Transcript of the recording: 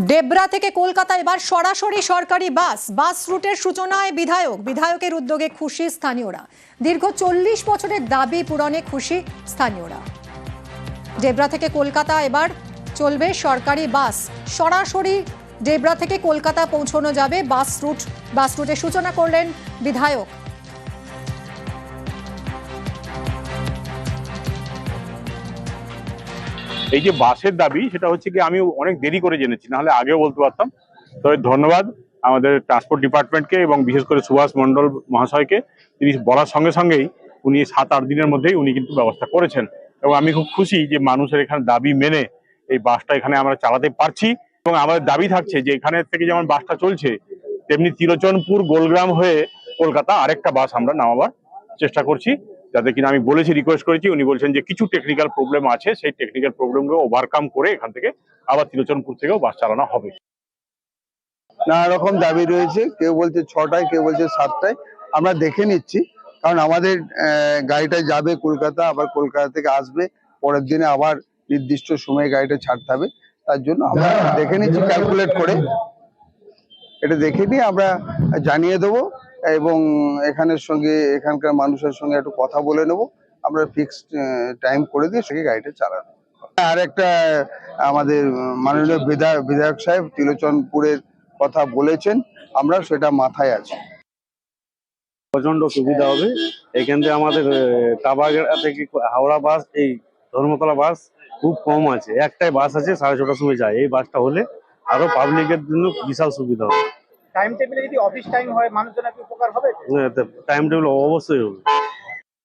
ডেবরা থেকে কলকাতা এবার সরাসরি সরকারি বাস বাস রুটের সূচনায় বিধায়ক। বিধায়কের উদ্যোগে খুশি স্থানীয়রা। দীর্ঘ চল্লিশ বছরের দাবি পূরণে খুশি স্থানীয়রা। ডেবরা থেকে কলকাতা এবার চলবে সরকারি বাস। সরাসরি ডেবরা থেকে কলকাতা পৌঁছানো যাবে বাস রুট, বাস রুটের সূচনা করলেন বিধায়ক। এই যে বাসের দাবি, সেটা হচ্ছে কি আমি অনেক দেরি করে জেনেছি, নাহলে আগেও বলতে পারতাম। তবে ধন্যবাদ আমাদের ট্রান্সপোর্ট ডিপার্টমেন্টকে এবং বিশেষ করে সুভাষ মন্ডল মহাশয়কে। তিনি বলার সঙ্গে সঙ্গেই উনি সাত আট দিনের মধ্যেই উনি কিন্তু ব্যবস্থা করেছেন। এবং আমি খুব খুশি যে মানুষের এখানে দাবি মেনে এই বাসটা এখানে আমরা চালাতে পারছি। এবং আমাদের দাবি থাকছে যে এখানে থেকে যেমন বাসটা চলছে, তেমনি তিরোচনপুর গোলগ্রাম হয়ে কলকাতা আরেকটা বাস আমরা নামাবার চেষ্টা করছি। যাতে কিনা আমি বলেছি রিকোয়েস্ট করেছি উনি বলছেন যে কিছু টেকনিক্যাল প্রবলেম আছে সেই টেকনিক্যাল প্রবলেমগুলো ওভারকাম করে এখান থেকে আবার তিলোচনপুর থেকেও বাস চালানো হবে। নানা রকম দাবি রয়েছে কেউ বলছে ছটায় কেউ বলছে সাতটায় আমরা দেখে নিচ্ছি। কারণ আমাদের আহ, গাড়িটা যাবে কলকাতা আবার কলকাতা থেকে আসবে পরের দিনে আবার নির্দিষ্ট সময়ে গাড়িটা ছাড়তে হবে। তার জন্য আমরা দেখে নিচ্ছি ক্যালকুলেট করে। এটা দেখে নিয়ে আমরা জানিয়ে দেবো। এবং এখানের সঙ্গে, এখানকার মানুষের সঙ্গে একটু কথা বলে নেব। আমরা ফিক্সড টাইম করে দিয়ে সেখানে গাড়িটা চালানো আর একটা, আমাদের মাননীয় বিধায়ক বিধায়ক সাহেব তিলোচনপুরের কথা বলেছেন, আমরা সেটা মাথায় আছে। প্রচণ্ড সুবিধা হবে। এখান থেকে আমাদের কাবাগেড়া থেকে হাওড়া বাস, এই ধর্মতলা বাস খুব কম আছে। একটাই বাস আছে, সাড়ে ছটার সময় যায়। এই বাসটা হলে আরও পাবলিকের জন্য বিশাল সুবিধা হবে। টাইম টেবিলে যদি অফিস টাইম হয় মানুষজনের কি উপকার হবে? টাইম টেবিল অবশ্যই হবে।